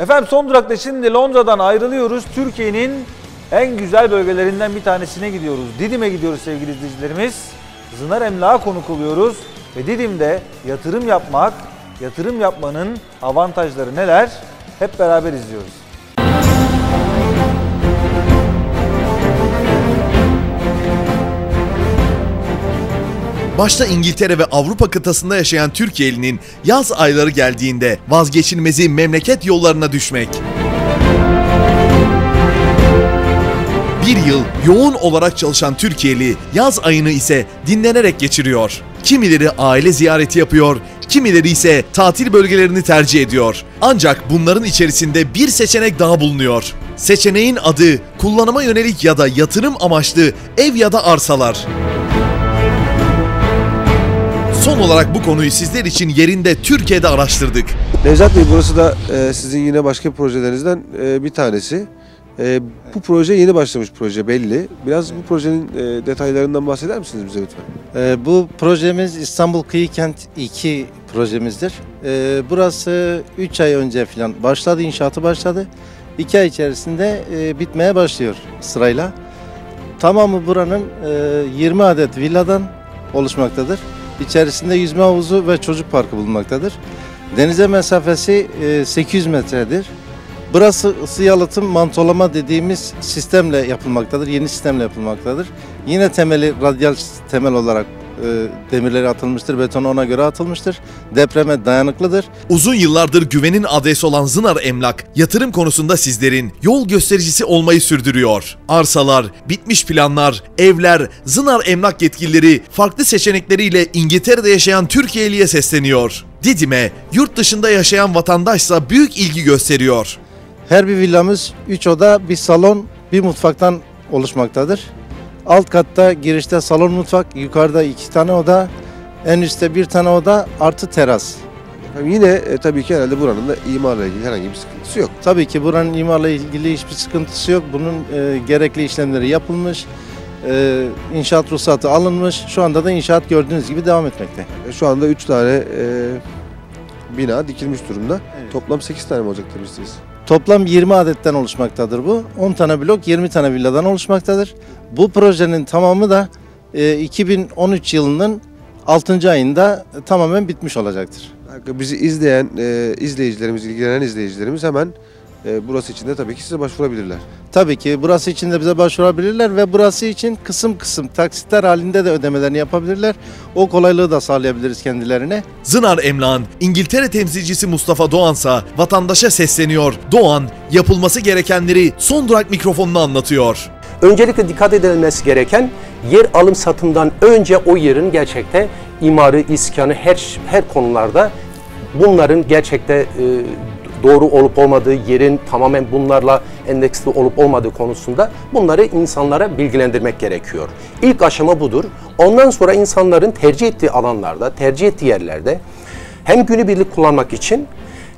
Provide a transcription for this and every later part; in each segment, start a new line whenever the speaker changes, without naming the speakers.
Efendim son durakta şimdi Londra'dan ayrılıyoruz. Türkiye'nin en güzel bölgelerinden bir tanesine gidiyoruz. Didim'e gidiyoruz sevgili izleyicilerimiz. Zınar Emlak'a konuk oluyoruz. Ve Didim'de yatırım yapmak, yatırım yapmanın avantajları neler? Hep beraber izliyoruz.
Başta İngiltere ve Avrupa kıtasında yaşayan Türkiye'linin yaz ayları geldiğinde vazgeçilmezi memleket yollarına düşmek. Bir yıl yoğun olarak çalışan Türkiye'li yaz ayını ise dinlenerek geçiriyor. Kimileri aile ziyareti yapıyor, kimileri ise tatil bölgelerini tercih ediyor. Ancak bunların içerisinde bir seçenek daha bulunuyor. Seçeneğin adı kullanıma yönelik ya da yatırım amaçlı ev ya da arsalar. Son olarak bu konuyu sizler için yerinde Türkiye'de araştırdık.
Nevzat Bey burası da e, sizin yine başka projelerinizden e, bir tanesi. E, bu proje yeni başlamış proje belli. Biraz bu projenin e, detaylarından bahseder misiniz bize lütfen?
Ee, bu projemiz İstanbul Kıyı Kent 2 projemizdir. Ee, burası 3 ay önce falan başladı, inşaatı başladı. 2 ay içerisinde e, bitmeye başlıyor sırayla. Tamamı buranın e, 20 adet villadan oluşmaktadır. İçerisinde yüzme havuzu ve çocuk parkı bulunmaktadır. Denize mesafesi e, 800 metredir. Burası ısı yalıtım mantolama dediğimiz sistemle yapılmaktadır. Yeni sistemle yapılmaktadır. Yine temeli radyal temel olarak e, demirleri atılmıştır. Beton ona göre atılmıştır. Depreme dayanıklıdır.
Uzun yıllardır güvenin adresi olan Zınar Emlak, yatırım konusunda sizlerin yol göstericisi olmayı sürdürüyor. Arsalar, bitmiş planlar, evler, Zınar Emlak yetkilileri farklı seçenekleriyle İngiltere'de yaşayan Türkiye'liye sesleniyor. Didim'e, yurt dışında yaşayan vatandaşsa büyük ilgi gösteriyor.
Her bir villamız 3 oda, bir salon, bir mutfaktan oluşmaktadır. Alt katta girişte salon mutfak, yukarıda 2 tane oda, en üstte bir tane oda artı teras.
Efendim yine e, tabii ki herhalde buranın da imarla ilgili herhangi bir sıkıntısı yok.
Tabii ki buranın imarla ilgili hiçbir sıkıntısı yok. Bunun e, gerekli işlemleri yapılmış. E, inşaat ruhsatı alınmış. Şu anda da inşaat gördüğünüz gibi devam etmekte.
E, şu anda 3 tane e, bina dikilmiş durumda. Toplam 8 tane mi olacak demiştiniz?
Toplam 20 adetten oluşmaktadır bu. 10 tane blok 20 tane villadan oluşmaktadır. Bu projenin tamamı da e, 2013 yılının 6. ayında tamamen bitmiş olacaktır.
Bizi izleyen e, izleyicilerimiz, ilgilenen izleyicilerimiz hemen e, burası için de tabii ki size başvurabilirler.
Tabii ki burası için de bize başvurabilirler ve burası için kısım kısım taksitler halinde de ödemelerini yapabilirler. O kolaylığı da sağlayabiliriz kendilerine.
Zınar Emlak'ın İngiltere temsilcisi Mustafa Doğansa vatandaşa sesleniyor. Doğan yapılması gerekenleri son durak mikrofonuna anlatıyor.
Öncelikle dikkat edilmesi gereken yer alım satımdan önce o yerin gerçekte imarı, iskanı her her konularda bunların gerçekte e, doğru olup olmadığı, yerin tamamen bunlarla endeksli olup olmadığı konusunda bunları insanlara bilgilendirmek gerekiyor. İlk aşama budur. Ondan sonra insanların tercih ettiği alanlarda, tercih ettiği yerlerde hem günübirlik kullanmak için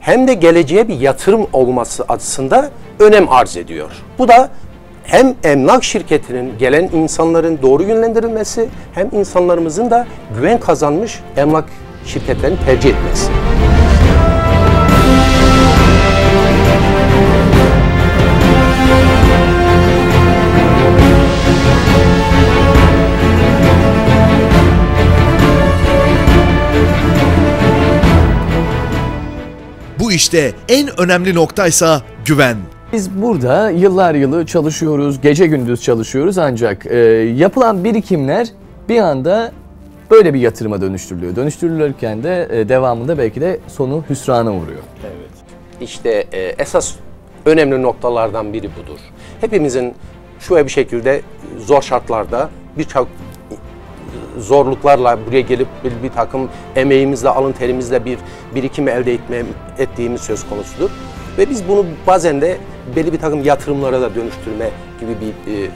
hem de geleceğe bir yatırım olması açısında önem arz ediyor. Bu da hem emlak şirketinin gelen insanların doğru yönlendirilmesi hem insanlarımızın da güven kazanmış emlak şirketlerini tercih etmesi.
İşte en önemli noktaysa güven.
Biz burada yıllar yılı çalışıyoruz, gece gündüz çalışıyoruz ancak e, yapılan birikimler bir anda böyle bir yatırıma dönüştürülüyor. Dönüştürülürken de e, devamında belki de sonu hüsrana uğruyor.
İşte e, esas önemli noktalardan biri budur. Hepimizin şu bir şekilde zor şartlarda birçok zorluklarla buraya gelip bir, bir takım emeğimizle, alın terimizle bir birikim elde etme, ettiğimiz söz konusudur. Ve biz bunu bazen de belli bir takım yatırımlara da dönüştürme gibi bir e,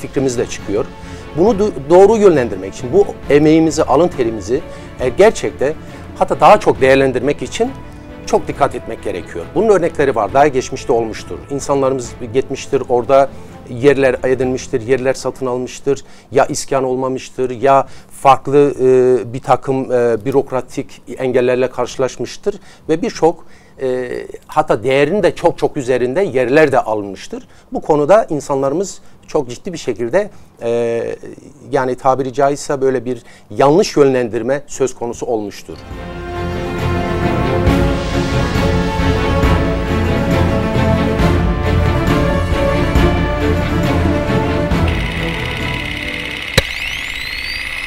fikrimiz de çıkıyor. Bunu do- doğru yönlendirmek için bu emeğimizi, alın terimizi e, gerçekte hatta daha çok değerlendirmek için çok dikkat etmek gerekiyor. Bunun örnekleri var. Daha geçmişte olmuştur. İnsanlarımız gitmiştir orada yerler edinmiştir, yerler satın almıştır. Ya iskan olmamıştır ya farklı e, bir takım e, bürokratik engellerle karşılaşmıştır ve birçok e, hatta değerinin de çok çok üzerinde yerler de alınmıştır. Bu konuda insanlarımız çok ciddi bir şekilde e, yani tabiri caizse böyle bir yanlış yönlendirme söz konusu olmuştur.